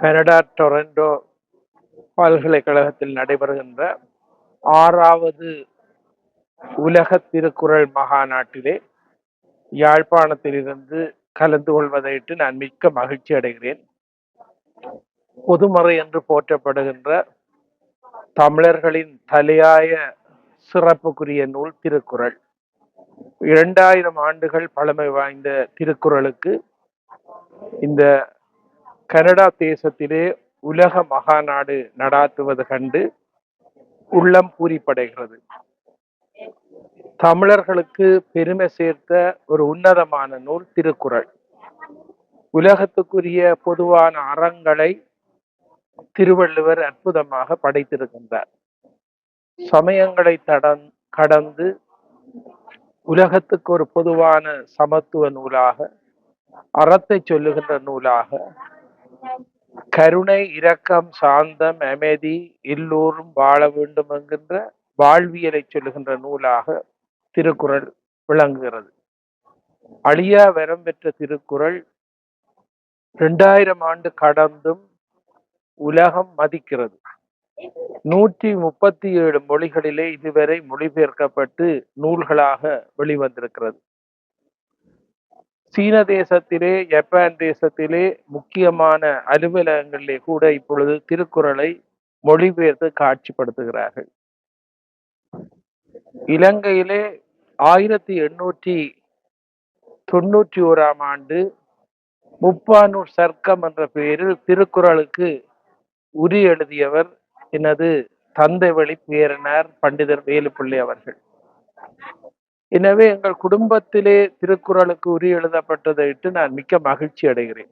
Canada Toronto பல்கலைக்கழகத்தில் நடைபெறுகின்ற ஆறாவது உலக திருக்குறள் மகாநாட்டிலே யாழ்ப்பாணத்திலிருந்து கலந்து கொள்வதையிட்டு நான் மிக்க மகிழ்ச்சி அடைகிறேன். பொதுமறை என்று போற்றப்படுகின்ற தமிழர்களின் தலையாய சிறப்புக்குரிய நூல் திருக்குறள். இரண்டாயிரம் ஆண்டுகள் பழமை வாய்ந்த திருக்குறளுக்கு இந்த கனடா தேசத்திலே உலக மகாநாடு நடாத்துவது கண்டு உள்ளம் பூரிப்படைகிறது. தமிழர்களுக்கு பெருமை சேர்த்த ஒரு உன்னதமான நூல் திருக்குறள். உலகத்துக்குரிய பொதுவான அறங்களை திருவள்ளுவர் அற்புதமாக படைத்திருக்கின்றார். சமயங்களை தடன் கடந்து உலகத்துக்கு ஒரு பொதுவான சமத்துவ நூலாக அறத்தை சொல்லுகின்ற நூலாக கருணை இரக்கம் சாந்தம் அமைதி எல்லோரும் வாழ வேண்டும் என்கின்ற வாழ்வியலை சொல்லுகின்ற நூலாக திருக்குறள் விளங்குகிறது. அழியா வரம் பெற்ற திருக்குறள் ரெண்டாயிரம் ஆண்டு கடந்தும் உலகம் மதிக்கிறது. நூற்றி முப்பத்தி ஏழு மொழிகளிலே இதுவரை மொழிபெயர்க்கப்பட்டு நூல்களாக வெளிவந்திருக்கிறது. சீன தேசத்திலே ஜப்பான் தேசத்திலே முக்கியமான அலுவலகங்களிலே கூட இப்பொழுது திருக்குறளை மொழிபெயர்த்து காட்சிப்படுத்துகிறார்கள். இலங்கையிலே ஆயிரத்தி எண்ணூற்றி தொண்ணூற்றி ஓராம் ஆண்டு முப்பானூர் சர்க்கம் என்ற பெயரில் திருக்குறளுக்கு உரி எழுதியவர் எனது தந்தை வழி பேரனார் பண்டிதர் வேலுப்பிள்ளை அவர்கள். எனவே எங்கள் குடும்பத்திலே திருக்குறளுக்கு உரி எழுதப்பட்டதை இட்டு நான் மிக்க மகிழ்ச்சி அடைகிறேன்